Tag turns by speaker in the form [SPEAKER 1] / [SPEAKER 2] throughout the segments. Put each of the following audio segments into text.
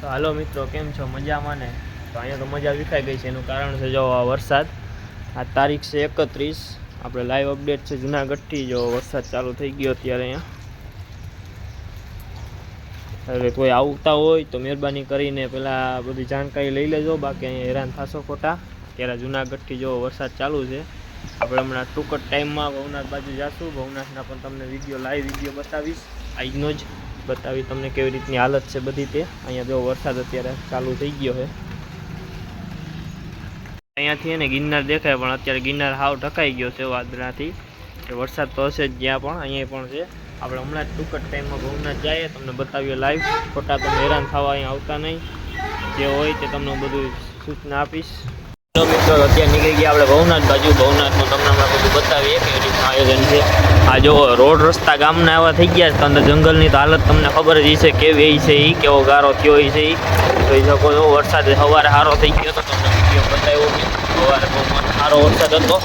[SPEAKER 1] તો હાલો મિત્રો, કેમ છો? મજામાં ને? તો અહીંયા તો મજા વિખાઈ ગઈ છે, એનું કારણ છે જો આ વરસાદ. આ તારીખ છે એકત્રીસ. આપણે લાઈવ અપડેટ છે જુનાગઢથી. જો વરસાદ ચાલુ થઈ ગયો અત્યારે અહીંયા. હવે કોઈ આવતા હોય તો મહેરબાની કરીને પહેલાં બધી જાણકારી લઈ લેજો. બાકી અહીંયા હેરાન થશો ખોટા. અત્યારે જુનાગઢથી જો વરસાદ ચાલુ છે. આપણે હમણાં ટૂંક જ ટાઈમમાં ભવનાથ બાજુ જઈશું ભવનાથના પણ તમને વીડિયો લાઈવ વીડિયો બતાવીશ. આજનો જ. બતાવી તમને કેવી રીતની હાલત છે બધી તે. અહીંયા જો વરસાદ અત્યારે ચાલુ થઈ ગયો છે. અહીંયાથી એને ગિરનાર દેખાય, પણ અત્યારે ગિરનાર હાવ ઢકાઈ ગયો છે વાદળાથી. વરસાદ તો હશે જ જ્યાં પણ, અહીંયા પણ છે. આપણે હમણાં જ ટૂંક ટાઈમમાં ભવનાથ જઈએ, તમને બતાવીએ લાઈવ ખોટા તમે હેરાન થવા અહીંયા આવતા નહીં. જે હોય તે તમને બધું સૂચના આપીશ. તો મિત્રો, અત્યારે નીકળી ગયા આપણે ભવનાથ બાજુ. ભવનાથનું તમને હમણાં બધું બતાવીએ કે રીતનું આયોજન છે. આ જો રોડ રસ્તા ગામના એવા થઈ ગયા છે અંદર જંગલની તો હાલત તમને ખબર જ છે કેવી છે એ કેવો ગારો થયો છે એ જોઈ શકો છો વરસાદ સવારે સારો થઈ ગયો હતો તમને વીડિયો બતાવ્યો કે સવારે બહુ સારો વરસાદ હતો.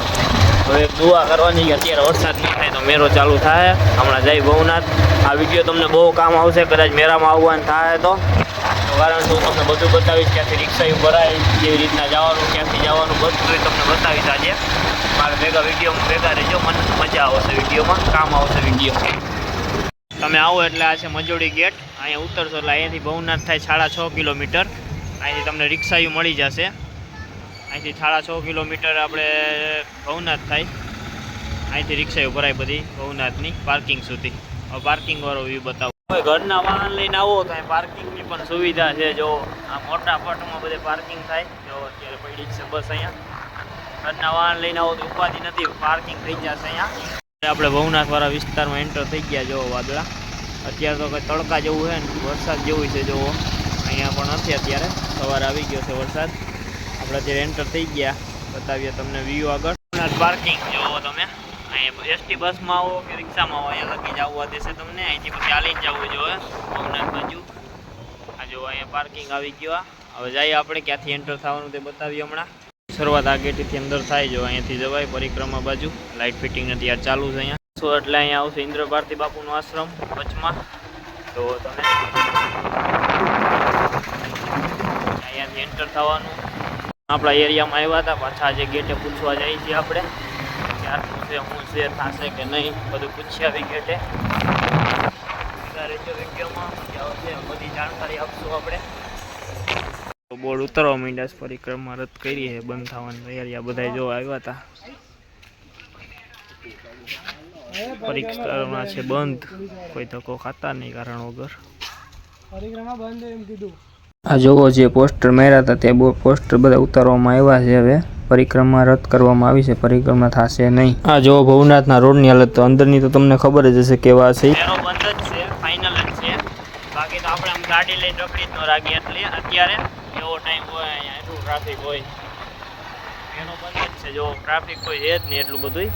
[SPEAKER 1] હવે દુઆ કરવાની અત્યારે વરસાદ નહીં થાય તો મેરો ચાલુ થાય. હમણાં જય ભવનાથ. આ વીડિયો તમને બહુ કામ આવશે, કદાચ મેરામાં આવવાનું થાય તો. કારણ હું તમને બધું બતાવીશ. ક્યાંથી રિક્ષા ભરાય કેવી રીતના જવાનું ક્યાંથી જવાનું, બધું તમને બતાવીશ આજે. મારે ભેગા વિડીયોમાં ભેગા રહેજો, મને મજા આવશે વિડીયોમાં, કામ આવશે વીડિયો તમે આવો એટલે આ છે મજોડી ગેટ. અહીંયા ઉતરશો એટલે અહીંયાથી ભવનાથ થાય સાડા છ કિલોમીટર. અહીંથી તમને રિક્ષાયું મળી જશે. અહીંથી સાડા છ કિલોમીટર આપણે ભવનાથ થાય. અહીંથી રિક્ષાઓ ભરાય બધી ભવનાથની, પાર્કિંગ સુધી. હવે પાર્કિંગવાળો વ્યૂ બતાવો. ઘરના વાહન લઈને આવો, તો અહીં પાર્કિંગની પણ સુવિધા છે, જો આ મોટા પટમાં બધે પાર્કિંગ થાય, જો અત્યારે પડી છે બસ અહીંયા. ઘરના વાહન લઈને આવો તો ઉપાધિ નથી પાર્કિંગ થઈ જશે અહીંયા. આપણે ભવનાથવાળા વિસ્તારમાં એન્ટર થઈ ગયા, જો વાદળા. અત્યારે તો કંઈ તડકા જેવું છે ને, વરસાદ જેવું છે જો અહીંયા પણ નથી અત્યારે, સવારે આવી ગયો છે વરસાદ. આપણે અત્યારે એન્ટર થઈ ગયા, બતાવીએ તમને વ્યૂ આગળ. ભવનાથ પાર્કિંગ જોવો તમે. અહીંયા એસટી બસમાં આવો કે રિક્ષામાં આવો, અહીંયા લગી આવવા દેશે તમને. અહીંથી પછી ચાલીને જવું જોઈએ ભવનાથ બાજુ. પાર્કિંગ આવી ગયો હવે જઈએ આપણે, ક્યાંથી એન્ટર થવાનું તે બતાવીએ હમણાં. શરૂઆત આ ગેટથી અંદર થાય, જો અહીંયાથી જવાય, પરિક્રમા બાજુ. લાઇટ ફિટિંગ નથી, આ ચાલુ છે અહીંયા. સો એટલે અહીંયા આવશે ઇન્દ્ર ભારતી બાપુનો આશ્રમ, કચ્છમાં. તો તમે અહીંયાથી એન્ટર થવાનું. આપણા એરિયામાં આવ્યા હતા, પાછા જે ગેટે પૂછવા જઈએ છીએ આપણે. ક્યારનું છે, શું છે, થશે કે નહીં, બધું પૂછ્યા આવી ગેટે. ભેગા રહેજો વિડીયોમાં બધી જાણકારી આપશું આપણે. બોર્ડ ઉતરવા માંડ્યા છે. પરિક્રમા રદ કરી છે. બંધ થવાની તૈયારી. આ બધા જોવા આવ્યા હતા પરિક્રમા છે બંધ. કોઈ ધક્કો ખાતા નહીં કારણ વગર.
[SPEAKER 2] પરિક્રમા બંધ એમ કીધું.
[SPEAKER 3] આ જોવો જે પોસ્ટર માર્યા હતા તે પોસ્ટર બધા ઉતારવામાં આવ્યા છે હવે. પરિક્રમા રદ કરવામાં આવી છે. પરિક્રમા થશે નહીં.
[SPEAKER 1] આ જોવો ભવનાથના રોડની હાલત તો અંદરની તો તમને ખબર જ હશે કેવા છે એનો બંધ જ છે ફાઇનલ જ છે બાકી તો આપણે આમ ગાડી લઈને રખડી જ ન રાખીએ એટલે અત્યારે એવો ટાઈમ હોય અહીંયા એટલું ટ્રાફિક હોય. એનો બંધ જ છે. જો ટ્રાફિક કોઈ છે જ નહીં એટલું બધું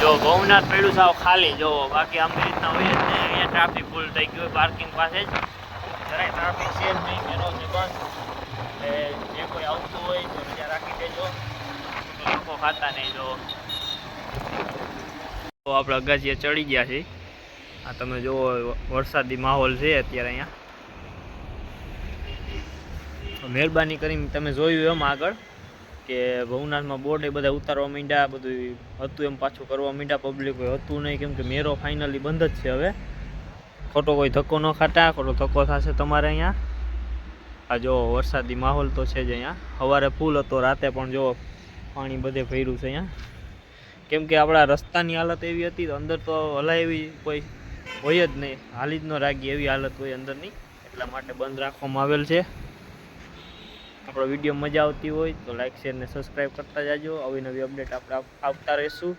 [SPEAKER 1] જો ભવનાથ પડ્યું સાવ ખાલી. જો બાકી આમ રીતના હોય જ નહીં અહીંયા ટ્રાફિક ફૂલ થઈ ગયું હોય પાર્કિંગ પાસે જ. જરાય ટ્રાફિક છે જ નહીં, એનો છે બંધ એટલે જે કોઈ આવતું હોય તો રજા રાખી દેજો. લોકો ખાતા નહીં, જો. આપણે અગાજીએ ચડી ગયા છીએ. આ તમે જુઓ, વરસાદી માહોલ છે અત્યારે અહીંયા. મહેરબાની કરીને તમે જોયું એમ આગળ કે ભવનાથમાં બોર્ડ એ બધા ઉતારવા માંડ્યા બધું હતું એમ પાછું કરવા માંડ્યા પબ્લિક હતું નહીં, કેમ કે મેરો ફાઇનલી બંધ જ છે હવે. ખોટો કોઈ ધક્કો ન ખાતા, ખોટો ધક્કો થશે તમારે અહીંયા. આ જો વરસાદી માહોલ તો છે જ અહીંયા. સવારે ફૂલ હતો, રાતે પણ જો પાણી બધે ભર્યું છે અહીંયા. કેમ કે આપણા રસ્તાની હાલત એવી હતી, તો અંદર તો હલાય એવી કોઈ હોય જ નહીં. હાલી જ ન રાખી એવી હાલત હોય અંદરની. એટલા માટે બંધ રાખવામાં આવેલ છે. આપણો વીડિયો મજા આવતી હોય તો લાઈક શેર ને સબસ્ક્રાઈબ કરતા જાજો. આવી નવી અપડેટ આપણે આવતા રહીશું.